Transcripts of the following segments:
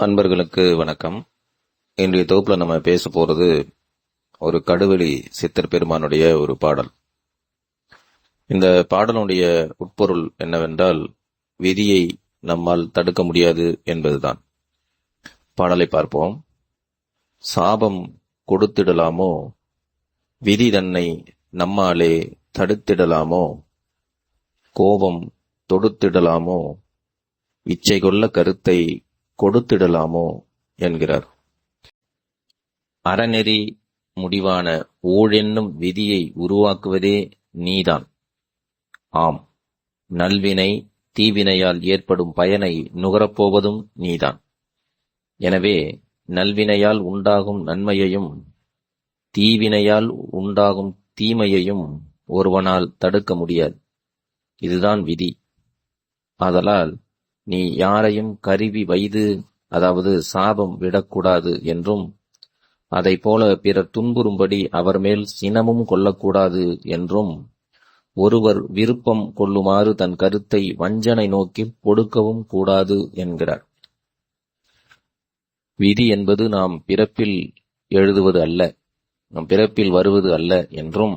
அன்பர்களுக்கு வணக்கம். இன்றைய தொகுப்புல நம்ம பேச போறது ஒரு கடுவெளி சித்தர் பெருமானுடைய ஒரு பாடல். இந்த பாடலுடைய உட்பொருள் என்னவென்றால் விதியை நம்மால் தடுக்க முடியாது என்பதுதான். பாடலை பார்ப்போம். சாபம் கொடுத்திடலாமோ? விதி தன்னை நம்மாலே தடுத்திடலாமோ? கோபம் தொடுத்திடலாமோ? இச்சை கொள்ள கருத்தை கொடுத்திடலாமோ? என்கிறார். அறநெறி முடிவான ஊழென்னும் விதியை உருவாக்குவதே நீதான். ஆம் நல்வினை தீவினையால் ஏற்படும் பயனை நுகரப்போவதும் நீதான். எனவே நல்வினையால் உண்டாகும் நன்மையையும் தீவினையால் உண்டாகும் தீமையையும் ஒருவனால் தடுக்க முடியாது. இதுதான் விதி. ஆதலால் நீ யாரையும் கருவி வைது அதாவது சாபம் விடக்கூடாது என்றும் அதை போல பிறர் துன்புறும்படி அவர் மேல் சினமும் கொள்ளக்கூடாது என்றும் ஒருவர் விருப்பம் கொள்ளுமாறு தன் கருத்தை வஞ்சனை நோக்கி கொடுக்கவும் கூடாது என்கிறார். விதி என்பது நாம் பிறப்பில் எழுதுவது அல்ல நம் பிறப்பில் வருவது அல்ல என்றும்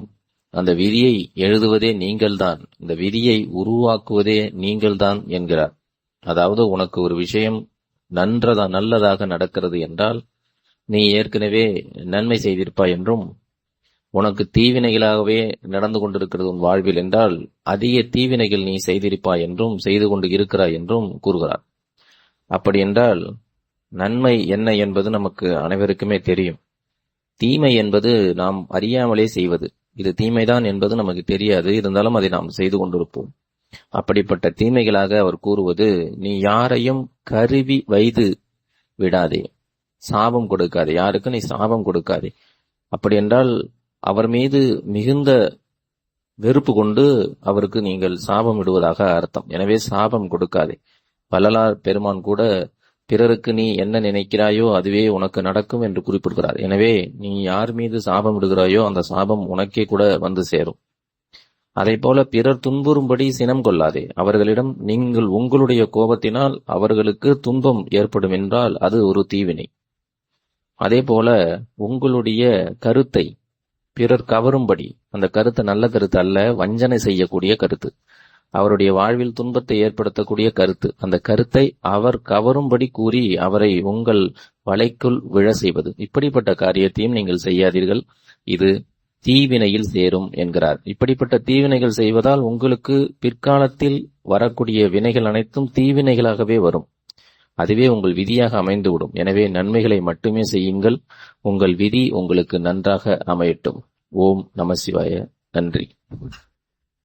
அந்த விதியை எழுதுவதே நீங்கள்தான் இந்த விதியை உருவாக்குவதே நீங்கள்தான் என்கிறார். அதாவது உனக்கு ஒரு விஷயம் நன்றதா நல்லதாக நடக்கிறது என்றால் நீ ஏற்கனவே நன்மை செய்திருப்பாய் என்றும் உனக்கு தீவினைகளாகவே நடந்து கொண்டிருக்கிறது உன் வாழ்வில் என்றால் அதிக தீவினைகள் நீ செய்திருப்பாய் என்றும் செய்து கொண்டு இருக்கிறாய் என்றும் கூறுகிறார். அப்படி என்றால் நன்மை என்ன என்பது நமக்கு அனைவருக்குமே தெரியும். தீமை என்பது நாம் அறியாமலே செய்வது. இது தீமைதான் என்பது நமக்கு தெரியாது. இருந்தாலும் அதை நாம் செய்து கொண்டிருப்போம். அப்படிப்பட்ட தீமைகளாக அவர் கூறுவது நீ யாரையும் கருவி வைத்து விடாதே. சாபம் கொடுக்காதே. யாருக்கு நீ சாபம் கொடுக்காதே. அப்படி என்றால் அவர் மீது மிகுந்த வெறுப்பு கொண்டு அவருக்கு நீங்கள் சாபம் விடுவதாக அர்த்தம். எனவே சாபம் கொடுக்காதே. வள்ளலார் பெருமான் கூட பிறருக்கு நீ என்ன நினைக்கிறாயோ அதுவே உனக்கு நடக்கும் என்று குறிப்பிடுகிறார். எனவே நீ யார் மீது சாபம் விடுகிறாயோ அந்த சாபம் உனக்கே கூட வந்து சேரும். அதை போல பிறர் துன்புறும்படி சினம் கொள்ளாதே. அவர்களிடம் நீங்கள் உங்களுடைய கோபத்தினால் அவர்களுக்கு துன்பம் ஏற்படும் என்றால் அது ஒரு தீவினை. அதே போல உங்களுடைய கருத்தை பிறர் கவரும்படி அந்த கருத்து நல்ல கருத்து அல்ல வஞ்சனை செய்யக்கூடிய கருத்து. அவருடைய வாழ்வில் துன்பத்தை ஏற்படுத்தக்கூடிய கருத்து. அந்த கருத்தை அவர் கவரும்படி கூறி அவரை உங்கள் வலைக்குள் விழ செய்வது. இப்படிப்பட்ட காரியத்தையும் நீங்கள் செய்யாதீர்கள். இது தீவினையில் சேரும் என்கிறார். இப்படிப்பட்ட தீவினைகள் செய்வதால் உங்களுக்கு பிற்காலத்தில் வரக்கூடிய வினைகள் அனைத்தும் தீவினைகளாகவே வரும். அதுவே உங்கள் விதியாக அமைந்துவிடும். எனவே நன்மைகளை மட்டுமே செய்யுங்கள். உங்கள் விதி உங்களுக்கு நன்றாக அமையட்டும். ஓம் நமசிவாய நன்றி.